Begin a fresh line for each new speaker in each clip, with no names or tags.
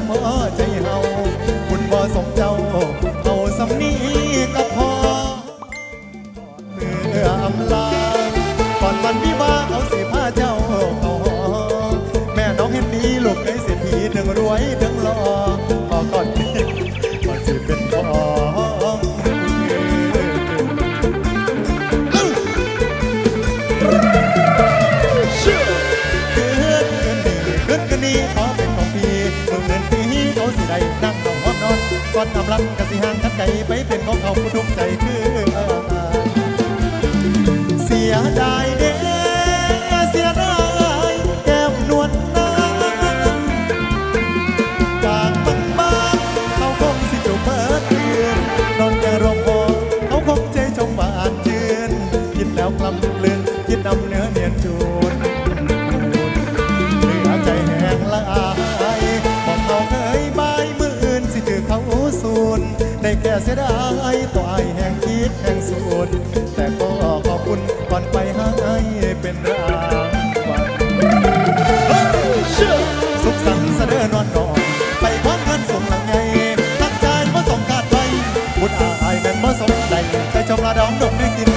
กับพ่อใจเฮาบุญบ่สมเจ้าเอาสำนีกับพ่อเมื่ออำลาก่อนวันวิวาเอาสิพาเจ้าเอาแม่น้องเห็นนี้ลูกเด้เสียทีหนึ่งรวยถึงหล่อขอก่อนก่อนสิเป็นพ่นี้。 อนกำลังกะสิห่างกันไกลไปเป็นของเขาผู้ทุกข์ใจคือเสียดายเด้ ค่เสียดายตัวไอายแห่งคิดแห่งสูดแต่ก็ขอบคุณก่อนไปให้เป็นรางวัลสุขสันต์เสดอนอนนอน ไปพร้อมกันส่งหลังไงตั้งใจมาส่งกาดไปบุญอายแม่นมาส่งใจใจชมระดอมดมด้กิน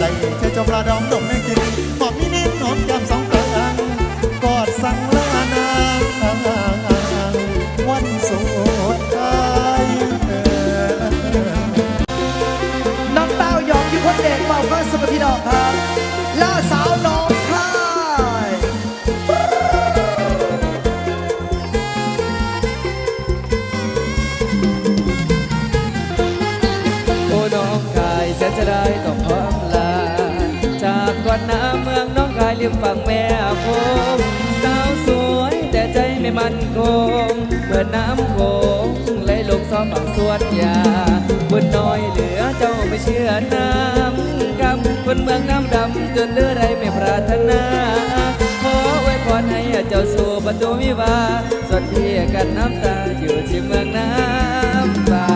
ใดเชื่อจมลาดองดมไม่กินหอมนิดนิดหอนยา
มสองั
นคงเมือน้ำโขงไหลลงซ้อมฝั่งส่วนยาบุญน้อยเหลือเจ้าไม่เชื่อน้ำกำคนเมืองน้ำดำจนเหลือไรไม่ปรารถนาขอไว้พรให้เจ้าสู่ประตูวิวาส่วนพี่กันน้ำตาอยู่ที่เมืองน้ำบา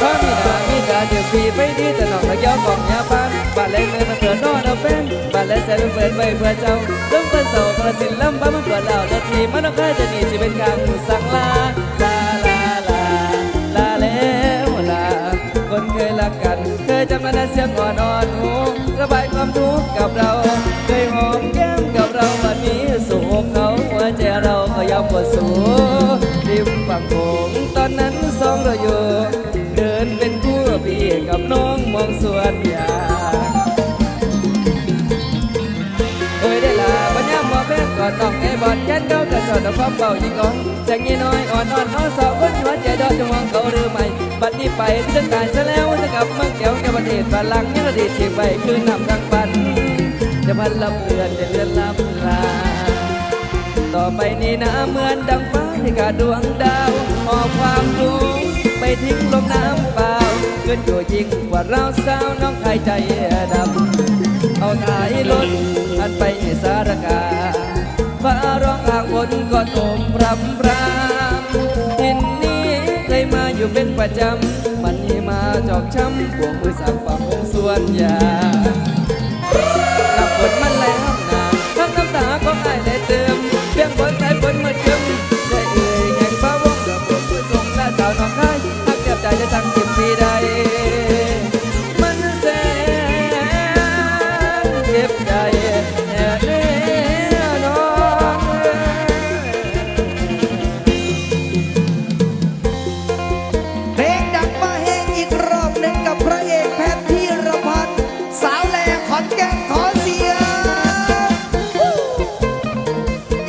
พระมีดามีดาเดียวพี่ ดีแต่น้องระยองของยาปานบ้านเล็กเลยมาเกิดนอนเอาเป็นบ้านเล็กใส่เป็นเปิดไว้เพื่อเจ้าเริ่มเปิดโซ่กระสินลำบ้ามันเปิดเหล่าและทีมันต้องเคยจะหนีจะเป็นกลางสังลาลาลาลาลาแล้วลาคนเคยรักกัน เคยจำมันเสียงอ่อนอ่อนหูระบายความทุกข์กับเรา เคยหอมแก้มกับเราวันนี้สู่เขาหัวใจเราก็ยอมปวดสูริมฝั่งโขงตอนนั้น กับน้องมองสวนยางเอ้ยได้ลาปัญญาหมอแพทย์ก่อนต้องให้บอดแค้นเขากระสอนเอาความเบายิ่งก่อนจากนี้น้อยอ่อนอ่อนน้อสอบคนหัวใจดอดจะมองเขาหรือไม่บัดนี้ไปที่จะตายซะแล้วจะกลับเมืองแก้วกับประเทศฝรั่งยังอดีตเชียงใหม่คือนำทางปันจะพันลำเลือนจะเลือนลำลาต่อไปนี้นะเหมือนดังฟ้าที่ขาดดวงดาวหอบความทุกข์ไปทิ้งลงน้ำ เปล่าเกินอยู่ยิ่งกว่าเราสาวน้องไทยใจดำเอาถ่ายรถอันไปในสารกาฟ้าร้องข้างบนก็โอมรำรำทินนี้เคยมาอยู่เป็นประจำ มันนี้มาจอกช้ำบวกมือสั่งฝั่งของสวนยางน้ำฝนมัน ตั้งทิมปีใด มันแสนเจ็บใจแน่เด้อน้อง
เพลงดังมาเฮงอีกรอบหนึ่งกับพระเอกแพทย์พีรพัฒน์สาวแหล่ขอนแก่นขอเสียง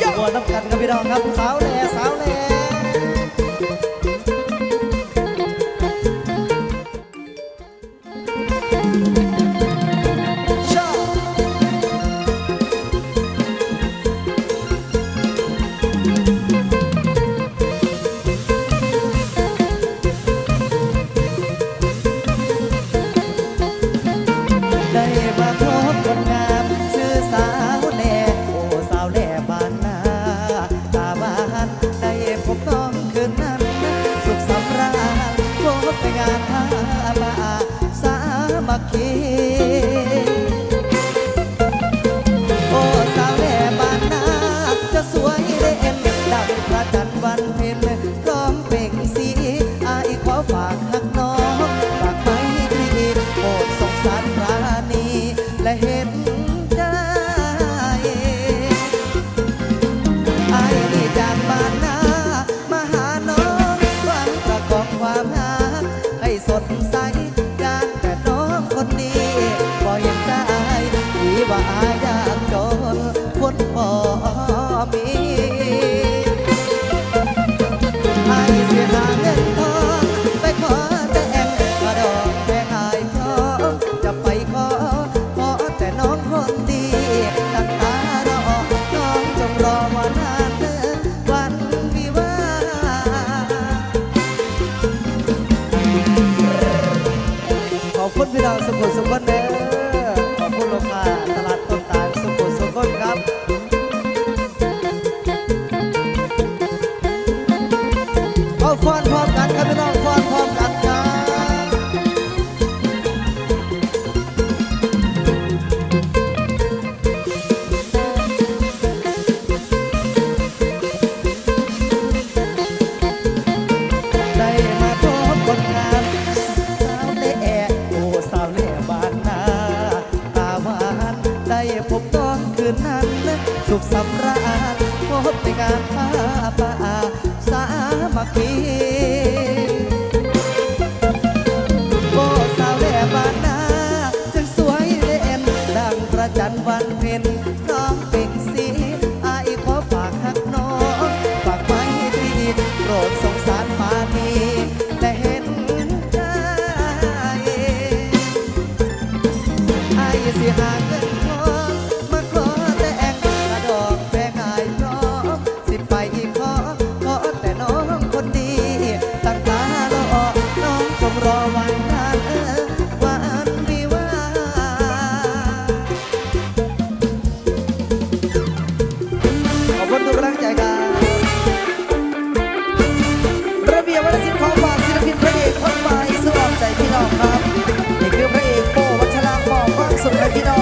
ยกหัวน้ำกันกับพี่น้องครับสาวแหล่ คี สียหาเงินทองไปขอแต่แองกระดอกแพงอายพร้อมจะไปขอ ขอแต่น้องคนดีตั้งตารอน้องจงรอวันนั้นเนอวันวิวาขอบคุณพี่น้องสุขุมสุขคนเด้อ สุขสำราญพบในงานผ้าป่าสามัคคีโอ้สาวแลบ้านนาจึงสวยเด่นดังประจันวันเพ็ญ ใหญ่ครับระเบียบวัฒนศิลป์ของฝากศิลปินพระเอกคนใหม่สวมใจพี่น้องครับนี่คือพระเอกโปวัชราฟองฟังสุดเลยพี่น้อง